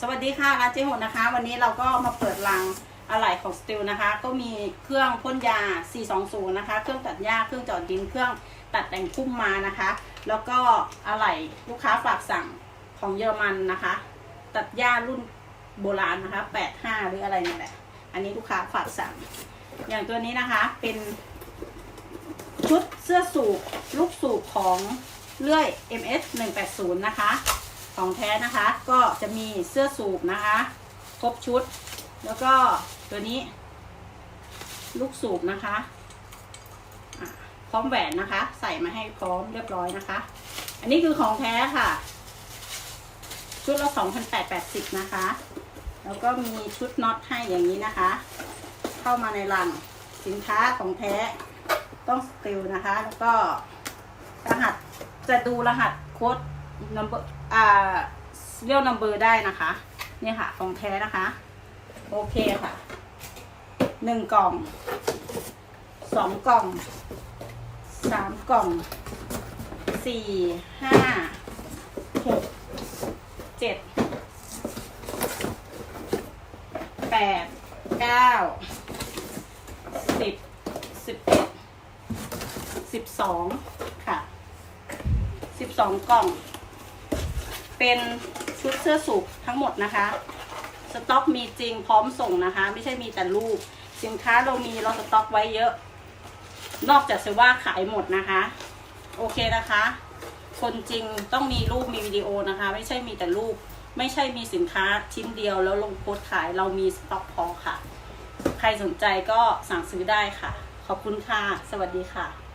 สวัสดีค่ะร้านเจ๊หดนะคะ วันนี้เราก็มาเปิดรังอะไหล่ของสติลนะคะ ก็มีเครื่องพ่นยา 420 นะคะ เครื่องตัดหญ้า เครื่องจอดดิน เครื่องตัดแต่งพุ่มมานะคะ แล้วก็อะไหล่ลูกค้าฝากสั่งของเยอรมันนะคะ ตัดหญ้ารุ่นโบราณนะคะ 85 หรืออะไรนี่แหละ อันนี้ลูกค้าฝากสั่ง อย่างตัวนี้นะคะเป็นชุดเสื้อสูบลูกสูบของเลื่อย MS 180 นะคะ ของแท้นะคะ ก็จะมีเสื้อสูบนะคะ ครบชุด แล้วก็ตัวนี้ ลูกสูบนะคะพร้อมแหวนนะคะ ใส่มาให้พร้อมเรียบร้อยนะคะ อันนี้คือของแท้ค่ะ ชุดละ2,880นะคะ แล้วก็มีชุดน็อตให้อย่างนี้นะคะ เข้ามาในรังสินค้าของแท้ต้องสติลนะคะ แล้วก็รหัสจะดูรหัสโค้ด number อ่าเรียลนัมเบอร์ได้นะคะนี่ค่ะของแท้นะคะ โอเคค่ะหนึ่งกล่องสองกล่องสามกล่องสี่ห้าหกเจ็ดแปดเก้าสิบสิบเอ็ดสิบสองค่ะสิบสองกล่อง เป็นชุดเสื้อสูบทั้งหมดนะคะ สต็อกมีจริงพร้อมส่งนะคะ ไม่ใช่มีแต่รูป สินค้าเรามีเราสต็อกไว้เยอะ นอกจากจะว่าขายหมดนะคะ โอเคนะคะ คนจริงต้องมีรูปมีวิดีโอนะคะ ไม่ใช่มีแต่รูป ไม่ใช่มีสินค้าชิ้นเดียวแล้วลงโพสขายเรามีสต็อกพอค่ะ ใครสนใจก็สั่งซื้อได้ค่ะ ขอบคุณค่ะ สวัสดีค่ะ